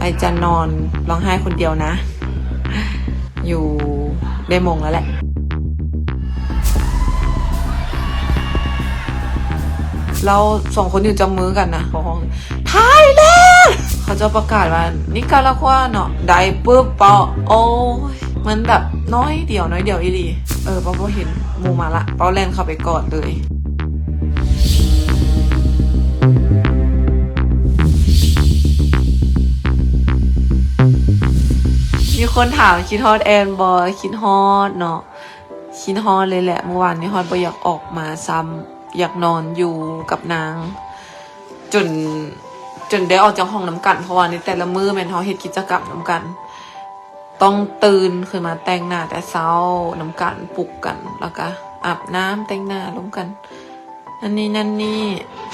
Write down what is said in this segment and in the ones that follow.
ไอจะนอนร้องไห้คนเดียวนะ อยู่ได้มงแล้วแหละเราสองคนอยู่จับมือกันนะของไทยแลนด์เขาจะประกาศว่านิการากัวเนาะได้ปุ๊บเปาโอ้ยมันแบบน้อยเดียวน้อยเดียวอีลีเออเปาพอเห็นมูมาละเปาแลนเข้าไปกอดเลย คนถามคิดฮอดแอนบอยคิดฮอดเนาะคิดฮอดเลยแหละเมื่อวานนี้ฮอดบอยอยากออกมาซ้ำอยากนอนอยู่กับนาง จนจนได้ออกจากห้องน้ำกัน เพราะว่าในแต่ละมือแม่นเขาเฮ็ดกิจกรรมน้ำกัน ต้องตื่นขึ้นมาแต่งหน้าแต่เช้าน้ำกันปลุกกันแล้วก็อาบน้ำแต่งหน้าร่วมกันนั่นนี่นั่นนี่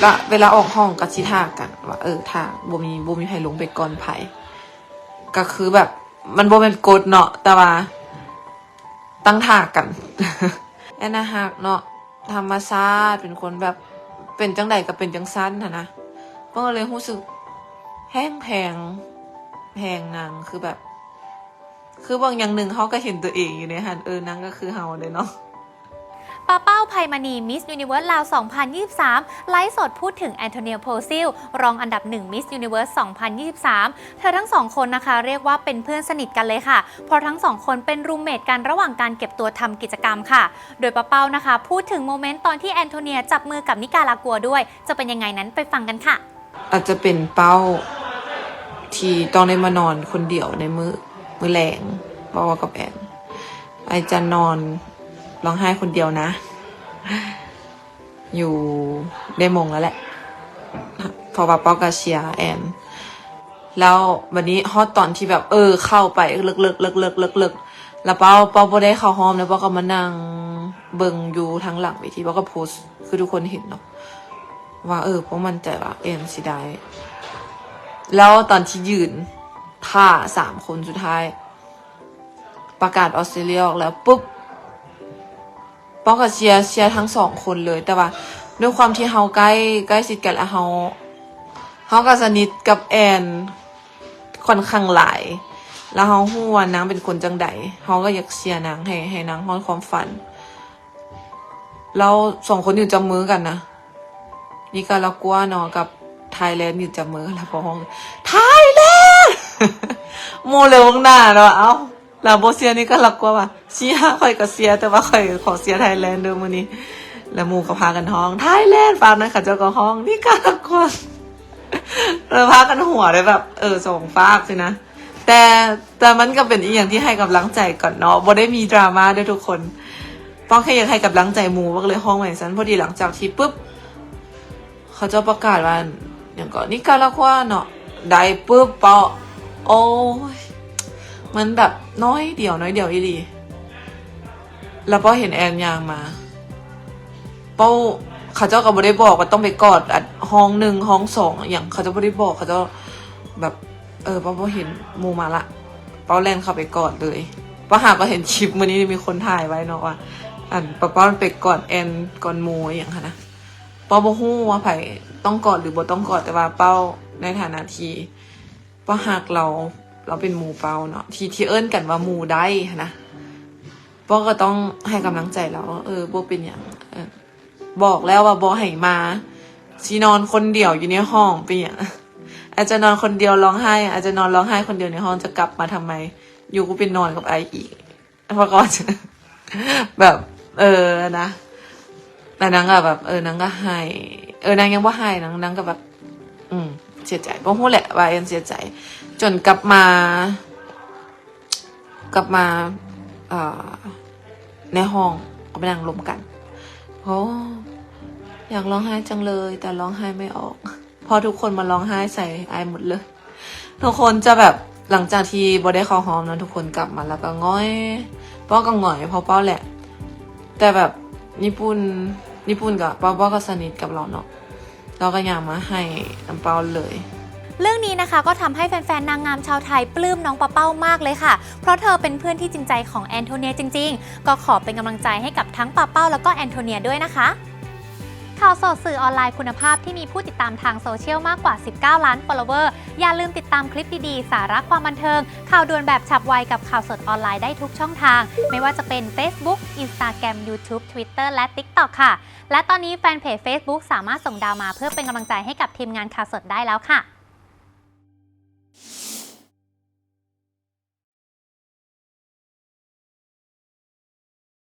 ละเวลาออกห้องก็สิท่ากันว่าเออท่าบ่มีบ่มีไผลงไปก่อนไผก็คือแบบ มันบ่เป็นกดเนาะแต่ว่า ตั้งท่ากัน แอนนาฮักเนาะธรรมชาติเป็นคนแบบเป็นจังใดก็เป็นจังสั้นนะนะก็เลยรู้สึกแห้งแพงแพงนางคือแบบ คือบางอย่างหนึ่งเขาก็เห็นตัวเองอยู่ในหันเออนางก็คือเฮาเลยเนาะ ป้าเป้าไพมณีมิสยูนิเวิร์สลาว 2023 ไลฟ์สดพูดถึงแอนโทเนียโพซิล รองอันดับ1มิสยูนิเวิร์ส2023 เธอทั้งสองคนนะคะ เรียกว่าเป็นเพื่อนสนิทกันเลยค่ะ เพราะทั้งสองคนเป็นรูมเมทกันระหว่างการเก็บตัวทำกิจกรรมค่ะ โดยป้าเป้านะคะ พูดถึงโมเมนต์ตอนที่แอนโทเนียจับมือกับนิการากัวด้วย จะเป็นยังไงนั้นไปฟังกันค่ะ อาจจะเป็นเป้าที่ต้องได้มานอนคนเดียวในมือมือแรงเพราะว่ากับแอนไอจะนอน ร้องไห้คนเดียวนะ อยู่ได้มงแล้วแหละพอว่าป้ากับเชียแอน แล้ววันนี้ฮอตตอนที่แบบ เออ เข้าไปเลิกเลิกเลิกเลิกเลิกเลิกแล้วเป้าเป้าบ่ได้เข้าห้องแล้วเป้าก็มานั่งเบิงอยู่ทางหลังเวทีเป้าก็โพสคือทุกคนเห็นเนาะว่าเออเพราะมันใจว่าเอ็นสิได้แล้วตอนที่ยืนท่าสามคนสุดท้าย ประกาศออสเตรเลียออกแล้วปุ๊บ ป้องกับเชียร์เชียร์ทั้งสองคนเลย แต่ว่าด้วยความที่เฮาใกล้ใกล้ชิดกันแล้วเฮาเฮาก็สนิทกับแอนค่อนข้างหลาย แล้วเฮาฮู้ว่านางเป็นคนจังใดเฮาก็อยากเชียร์นางให้ให้นางฮอดความฝัน เราสองคนอยู่จับมือกันนะนิการากลัวเนาะกับไทยแลนด์อยู่จับมือแล้วพอห้องไทยแลนด์โมเร็วงหน้าเนาะเอ้า ลาโบเซียนี่ก็รักกัวว่าเสียข่อยก็เสีย แต่ว่าข่อยขอเสียไทยแลนด์เด้อมื้อนี้ แล้วหมูก็พากันห้องไทยแลนด์ฝากหนะค่ะเจ้าก็ห้องนี่การากัวเราพากันหัวเลยแบบ เออส่งฟากสินะแต่แต่มันก็เป็นอีกอย่างที่ให้กำลังใจก่อนเนาะบ่ได้มีดราม่าด้วยทุกคนป้องแค่อยากให้กำลังใจหมูก็เลยห้องใหม่ซันพอดีหลังจากที่ปุ๊บเขาจะประกาศว่าอย่างก่อนนิการากัวเนาะได้ปุ๊บเปาโอ้ย มันแบบน้อยเดียวน้อยเดียวอีหลีแล้วพอเห็นแอนยางมา เป้าเขาเจ้าก็บ่ได้บอกว่าต้องไปกอดอัดห้องหนึ่งห้องสองอย่างเขาเจะบ่ได้บอกเขาเจ้าแบบ เออเป้าพอเห็นหมูมาละ เป้าแลนเข้าไปกอดเลยป้าหาก็เห็นคลิปวันนี้มีคนถ่ายไว้เนาะว่าอันป้าป้าไปกอดแอนกอดหมูอย่างค่ะนะเป้าบ่ฮู้ว่าไผต้องกอดหรือบ่ต้องกอดแต่ว่าเป้าในฐานะที่เป้าหักเรา เราเป็นหมูเปาเนาะที่ที่เอิ้นกันว่าหมูได้นะเป้าก็ต้องให้กำลังใจเราว่าเออบ่เป็นหยังออบอกแล้วว่าบ่ให้มาสินอนคนเดียวอยู่ในห้องเป็นหยังอาจจะนอนคนเดียวร้องไห้ อาจจะนอนร้องไห้คนเดียวในห้องจะกลับมาทำไม อยู่กูเป็นนอนกับไออีกเพราะก็จะแบบ เออนะแต่นางก็แบบ เออนางก็ให้เออนางยังว่าให้นางนางก็แบบ อืมเสียใจเพราะพูแหละว่าเอ็นเสียใจ จนกลับมา กลับมาในห้องก็ไปนั่งลมกันโอ้อยากร้องไห้จังเลย แต่ร้องไห้ไม่ออก พอทุกคนมาร้องไห้ใส่ไอหมดเลย ทุกคนจะแบบหลังจากที่บอได้เข้าหอมนะทุกคนกลับมาแล้วก็ง้อยป้อก็ง่อยเพราะป้าแหละ แต่แบบญี่ปุ่นญี่ปุ่นกับป้าเป้าก็สนิทกับเราเนาะเราก็อยากมาให้น้ำเป้าเลย เรื่องนี้นะคะก็ทำให้แฟนๆนางงามชาวไทยปลื้มน้องปะเป้ามากเลยค่ะ เพราะเธอเป็นเพื่อนที่จริงใจของแอนโทเนียจริง ๆ ก็ขอเป็นกำลังใจให้กับทั้งปะเป้าแล้วก็แอนโทเนียด้วยนะคะข่าวสดสื่อออนไลน์คุณภาพที่มีผู้ติดตามทางโซเชียลมากกว่า 19 ล้าน follower อย่าลืมติดตามคลิปดีๆ สาระความบันเทิง ข่าวด่วนแบบฉับไวกับข่าวสดออนไลน์ได้ทุกช่องทาง ไม่ว่าจะเป็น Facebook Instagram YouTube Twitter และ TikTok ค่ะ และตอนนี้แฟนเพจ Facebook สามารถส่งดาวมาเพื่อเป็นกำลังใจให้กับทีมงานข่าวสดได้แล้วค่ะ